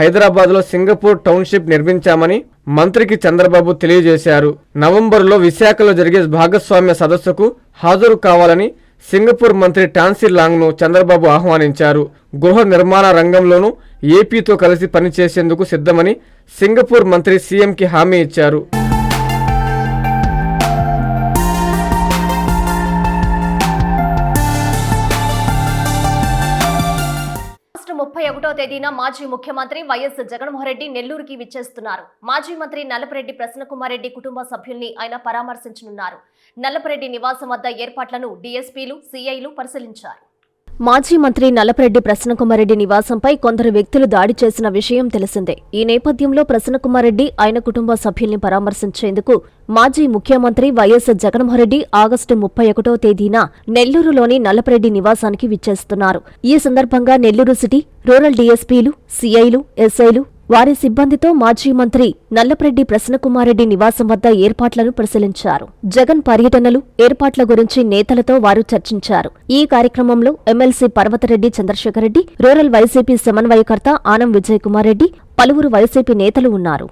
హైదరాబాద్లో Singapore township నిర్మించామని మంత్రికి చంద్రబాబు తెలియజేశారు. నవంబర్లో విశాఖలో జరిగే భాగస్వామ్య సదస్సుకు హాజరు కావాలని సింగపూర్ మంత్రి టాన్సీ లాంగ్ను చంద్రబాబు ఆహ్వానించారు. గృహ నిర్మాణ రంగంలోనూ ఏపీతో కలిసి పనిచేసేందుకు సిద్ధమని సింగపూర్ మంత్రి సీఎంకి హామీ ఇచ్చారు. ముప్పై ఒకటో తేదీన మాజీ ముఖ్యమంత్రి వైఎస్ జగన్మోహన్ రెడ్డి నెల్లూరుకి విచ్చేస్తున్నారు. మాజీ మంత్రి నల్లపరెడ్డి ప్రసన్నకుమారెడ్డి కుటుంబ సభ్యుల్ని ఆయన పరామర్శించనున్నారు. నల్లపరెడ్డి నివాసం వద్ద ఏర్పాట్లను డీఎస్పీలు సీఐలు పరిశీలించారు. మాజీ మంత్రి నల్లపరెడ్డి ప్రసన్నకుమారెడ్డి నివాసంపై కొందరు వ్యక్తులు దాడి చేసిన విషయం తెలిసిందే. ఈ నేపథ్యంలో ప్రసన్నకుమారెడ్డి ఆయన కుటుంబ సభ్యుల్ని పరామర్శించేందుకు మాజీ ముఖ్యమంత్రి వైఎస్ జగన్మోహన్రెడ్డి ఆగస్టు ముప్పై ఒకటో తేదీన నెల్లూరులోని నల్లపరెడ్డి నివాసానికి విచ్చేస్తున్నారు. ఈ సందర్భంగా నెల్లూరు సిటీ రూరల్ డీఎస్పీలు సీఐలు ఎస్ఐలు వారి సిబ్బందితో మాజీ మంత్రి నల్లపరెడ్డి ప్రసన్నకుమారెడ్డి నివాసం వద్ద ఏర్పాట్లను పరిశీలించారు. జగన్ పర్యటనలు ఏర్పాట్ల గురించి నేతలతో వారు చర్చించారు. ఈ కార్యక్రమంలో MLC Parvathareddy Chandrasekhar Reddy rural YCP సమన్వయకర్త ఆనం విజయ్ కుమార్ రెడ్డి పలువురు వైసీపీ నేతలు ఉన్నారు.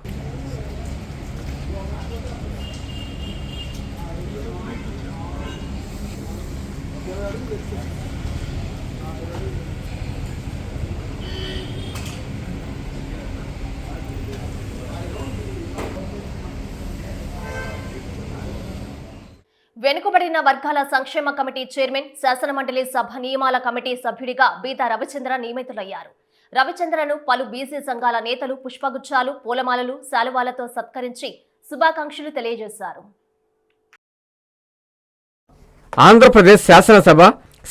వెనుకబడిన వర్గాల సంక్షేమ కమిటీ చైర్మన్ శాసనమండలి సభ నియమాల కమిటీ సభ్యుడిగా బీతా రవిచంద్ర నియమితులయ్యారు. రవిచంద్రను పలు బీసీ సంఘాల నేతలు పుష్పగుచ్చాలు పూలమాలలు శాలువాలతో సత్కరించి శుభాకాంక్షలు తెలియజేశారు. ఆంధ్రప్రదేశ్ శాసనసభ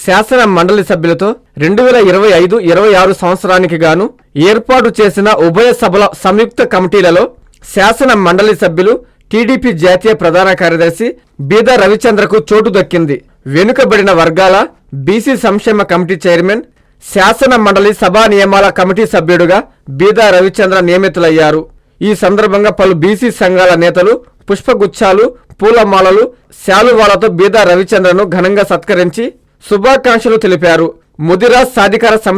శాసన మండలి సభ్యులతో రెండు వేల ఇరవై ఐదు ఇరవై ఆరు సంవత్సరానికి గాను ఏర్పాటు చేసిన ఉభయ సభల సంయుక్త కమిటీలలో శాసన మండలి సభ్యులు టీడీపీ జాతీయ ప్రధాన కార్యదర్శి బీద రవిచంద్రకు చోటు దక్కింది. వెనుకబడిన వర్గాల బీసీ సంక్షేమ కమిటీ చైర్మన్ శాసన మండలి సభా నియమాల కమిటీ సభ్యుడుగా బీద రవిచంద్ర నియమితులయ్యారు. ఈ సందర్భంగా పలు బీసీ సంఘాల నేతలు పుష్పగుచ్చాలు పూలమాలలు శాలువాలతో బీదా రవిచంద్రను ఘనంగా సత్కరించి శుభాకాంక్షలు తెలిపారు. ముదిరాజ్ సాధికార సమితి